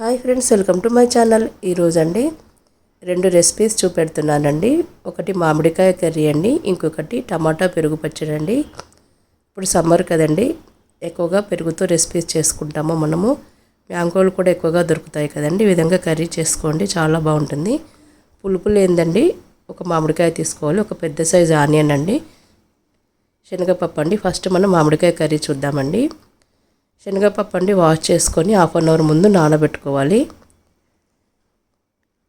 Hi friends welcome to my channel. ఈరోజండి అండి రెండు recipes చూపెడుతున్నానండి. ఒకటి మామిడికాయ కర్రీ అండి ఇంకొకటి టమాటా పెరుగు పచ్చడి అండి. ఇప్పుడు సమ్మర్ కదండి ఎక్కువగా పెరుగుతో రెసిపీస్ చేసుకుంటాము మనము. మ్యాంగోలు కూడా ఎక్కువగా దొరుకుతాయి కదండి. ఈ విధంగా కర్రీ చేసుకోండి చాలా బాగుంటుంది. పులుపు లేదండి ఒక మామిడికాయ తీసుకోవాలి ఒక పెద్ద సైజు ఆనియన్ అండి. శనగపప్పు అండి ఫస్ట్ మనం మామిడికాయ కర్రీ చూద్దామండి. శనగపప్పు అండి వాష్ చేసుకొని హాఫ్ అన్ అవర్ ముందు నానబెట్టుకోవాలి.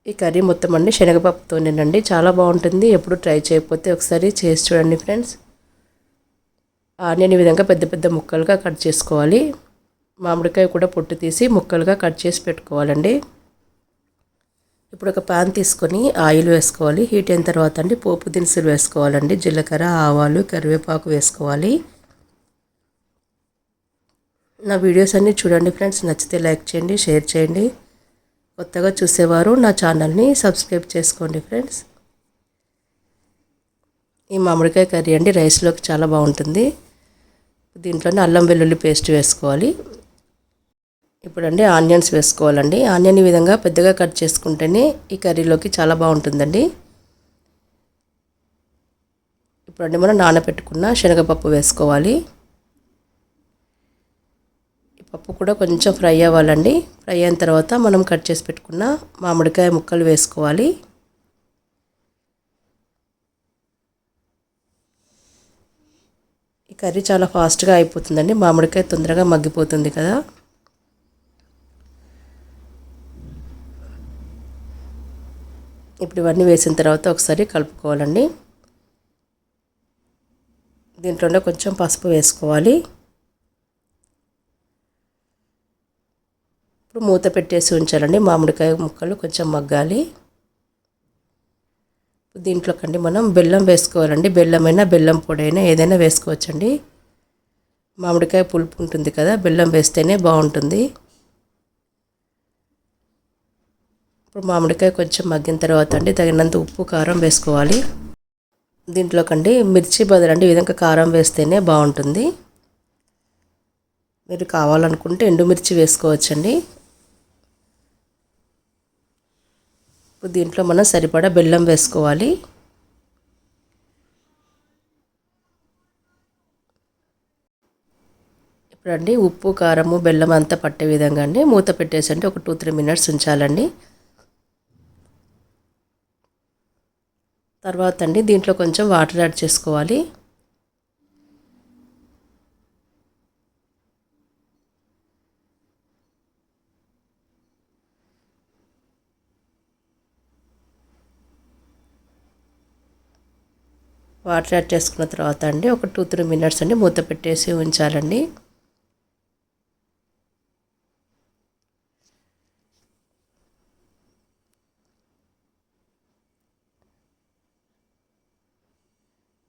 ఈ కర్రీ మొత్తం అండి శనగపప్పుతోనేనండి చాలా బాగుంటుంది. ఎప్పుడు ట్రై చేయకపోతే ఒకసారి చేసి చూడండి ఫ్రెండ్స్. ఆనియన్ ఈ విధంగా పెద్ద పెద్ద ముక్కలుగా కట్ చేసుకోవాలి. మామిడికాయ కూడా పొట్టు తీసి ముక్కలుగా కట్ చేసి పెట్టుకోవాలండి. ఇప్పుడు ఒక పాన్ తీసుకొని ఆయిల్ వేసుకోవాలి. హీట్ అయిన తర్వాత అండి పోపు దినుసులు వేసుకోవాలండి. జీలకర్ర ఆవాలు కరివేపాకు వేసుకోవాలి. నా వీడియోస్ అన్నీ చూడండి ఫ్రెండ్స్ నచ్చితే లైక్ చేయండి షేర్ చేయండి. కొత్తగా చూసేవారు నా ఛానల్ని సబ్స్క్రైబ్ చేసుకోండి ఫ్రెండ్స్ ఈ మామిడికాయ కర్రీ అండి రైస్లోకి చాలా బాగుంటుంది. దీంట్లోనే అల్లం వెల్లుల్లి పేస్ట్ వేసుకోవాలి. ఇప్పుడండి ఆనియన్స్ వేసుకోవాలండి. ఆనియన్ ఈ విధంగా పెద్దగా కట్ చేసుకుంటేనే ఈ కర్రీలోకి చాలా బాగుంటుందండి. ఇప్పుడండి మనం నానబెట్టుకున్న శనగపప్పు వేసుకోవాలి. పప్పు కూడా కొంచెం ఫ్రై అవ్వాలండి. ఫ్రై అయిన తర్వాత మనం కట్ చేసి పెట్టుకున్న మామిడికాయ ముక్కలు వేసుకోవాలి. ఈ కర్రీ చాలా ఫాస్ట్గా అయిపోతుందండి. మామిడికాయ తొందరగా మగ్గిపోతుంది కదా. ఇప్పుడు ఇవన్నీ వేసిన తర్వాత ఒకసారి కలుపుకోవాలండి. దీంట్లోనే కొంచెం పసుపు వేసుకోవాలి. ఇప్పుడు మూత పెట్టేసి ఉంచాలండి. మామిడికాయ ముక్కలు కొంచెం మగ్గాలి. దీంట్లోకండి మనం బెల్లం వేసుకోవాలండి. బెల్లమైనా బెల్లం పొడైనా ఏదైనా వేసుకోవచ్చండి. మామిడికాయ పులుపు ఉంటుంది కదా బెల్లం వేస్తేనే బాగుంటుంది. ఇప్పుడు మామిడికాయ కొంచెం మగ్గిన తర్వాత అండి తగినంత ఉప్పు కారం వేసుకోవాలి. దీంట్లోకండి మిర్చి బదులండి ఈ విధంగా కారం వేస్తేనే బాగుంటుంది. మీరు కావాలనుకుంటే ఎండుమిర్చి వేసుకోవచ్చండి. ఇప్పుడు దీంట్లో మనం సరిపడా బెల్లం వేసుకోవాలి. ఇప్పుడండి ఉప్పు కారము బెల్లం అంతా పట్టే విధంగా అండి మూత పెట్టేసి అంటే ఒక టూ త్రీ మినిట్స్ ఉంచాలండి. తర్వాత అండి దీంట్లో కొంచెం వాటర్ యాడ్ చేసుకోవాలి. వాటర్ యాడ్ చేసుకున్న తర్వాత అండి ఒక టూ త్రీ మినిట్స్ అండి మూత పెట్టేసి ఉంచాలండి.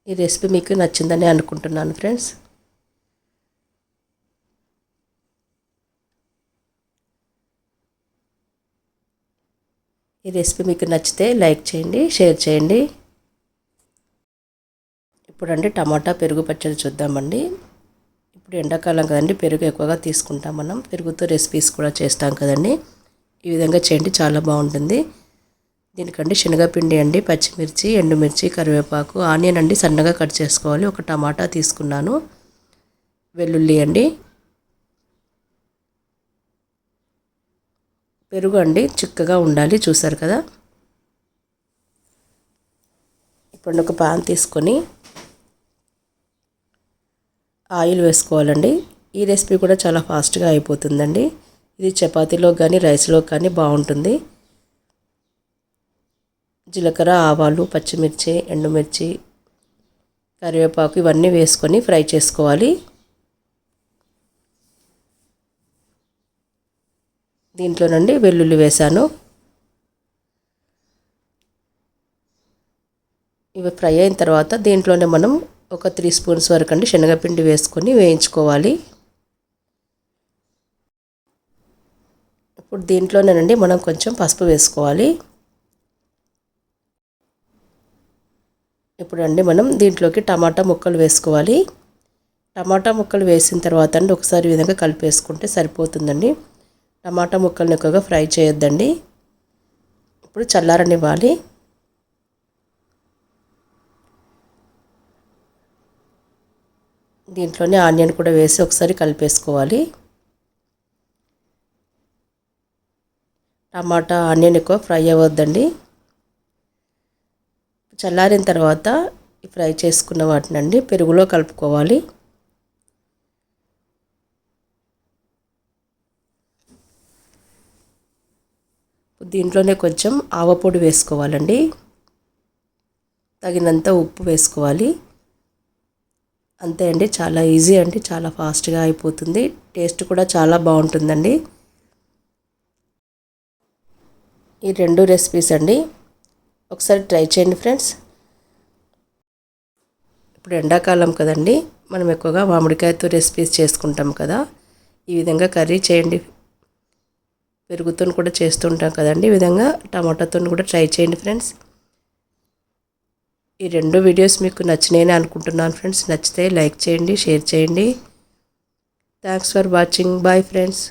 ఈ రెసిపీ మీకు నచ్చిందని అనుకుంటున్నాను ఫ్రెండ్స్. ఈ రెసిపీ మీకు నచ్చితే లైక్ చేయండి షేర్ చేయండి. ఇప్పుడండి టమాటా పెరుగు పచ్చడి చూద్దామండి. ఇప్పుడు ఎండాకాలం కదండి పెరుగు ఎక్కువగా తీసుకుంటాం మనం. పెరుగుతో రెసిపీస్ కూడా చేస్తాం కదండి. ఈ విధంగా చేయండి చాలా బాగుంటుంది. దీనికండి శనగపిండి అండి పచ్చిమిర్చి ఎండుమిర్చి కరివేపాకు ఆనియన్ అండి సన్నగా కట్ చేసుకోవాలి. ఒక టమాటా తీసుకున్నాను. వెల్లుల్లి అండి. పెరుగు అండి చిక్కగా ఉండాలి చూసారు కదా. ఇప్పుడు ఒక పాన్ తీసుకొని ఆయిల్ వేసుకోవాలండి. ఈ రెసిపీ కూడా చాలా ఫాస్ట్గా అయిపోతుందండి. ఇది చపాతీలో కానీ రైస్లో కానీ బాగుంటుంది. జీలకర్ర ఆవాలు పచ్చిమిర్చి ఎండుమిర్చి కరివేపాకు ఇవన్నీ వేసుకొని ఫ్రై చేసుకోవాలి. దీంట్లోనండి వెల్లుల్లి వేసాను. ఇవి ఫ్రై అయిన తర్వాత దీంట్లోనే మనం ఒక త్రీ స్పూన్స్ వరకు అండి శనగపిండి వేసుకొని వేయించుకోవాలి. ఇప్పుడు దీంట్లోనేనండి మనం కొంచెం పసుపు వేసుకోవాలి. ఇప్పుడు అండి మనం దీంట్లోకి టమాటా ముక్కలు వేసుకోవాలి. టమాటా ముక్కలు వేసిన తర్వాత అండి ఒకసారి విధంగా కలిపేసుకుంటే సరిపోతుందండి. టమాటా ముక్కల్ని ఎక్కువగా ఫ్రై చేయొద్దండి. ఇప్పుడు చల్లారనివ్వాలి. దీంట్లోనే ఆనియన్ కూడా వేసి ఒకసారి కలిపేసుకోవాలి. టమాటా ఆనియన్ ఎక్కువ ఫ్రై అవ్వద్దండి. చల్లారిన తర్వాత ఫ్రై చేసుకున్న వాటినండి పెరుగులో కలుపుకోవాలి. దీంట్లోనే కొంచెం ఆవపొడి వేసుకోవాలండి. తగినంత ఉప్పు వేసుకోవాలి. అంతే అండి. చాలా ఈజీ అండి. చాలా ఫాస్ట్గా అయిపోతుంది. టేస్ట్ కూడా చాలా బాగుంటుందండి. ఈ రెండు రెసిపీస్ అండి. ఒకసారి ట్రై చేయండి ఫ్రెండ్స్ ఇప్పుడు ఎండాకాలం కదండి. మనం ఎక్కువగా మామిడికాయతో రెసిపీస్ చేసుకుంటాం కదా. ఈ విధంగా కర్రీ చేయండి. పెరుగుతో కూడా చేస్తుంటాం కదండి. ఈ విధంగా టమాటాతో కూడా ట్రై చేయండి ఫ్రెండ్స్ ఈ రెండు వీడియోస్ మీకు నచ్చినాయని అనుకుంటున్నాను ఫ్రెండ్స్ నచ్చితే లైక్ చేయండి షేర్ చేయండి. Thanks for watching bye friends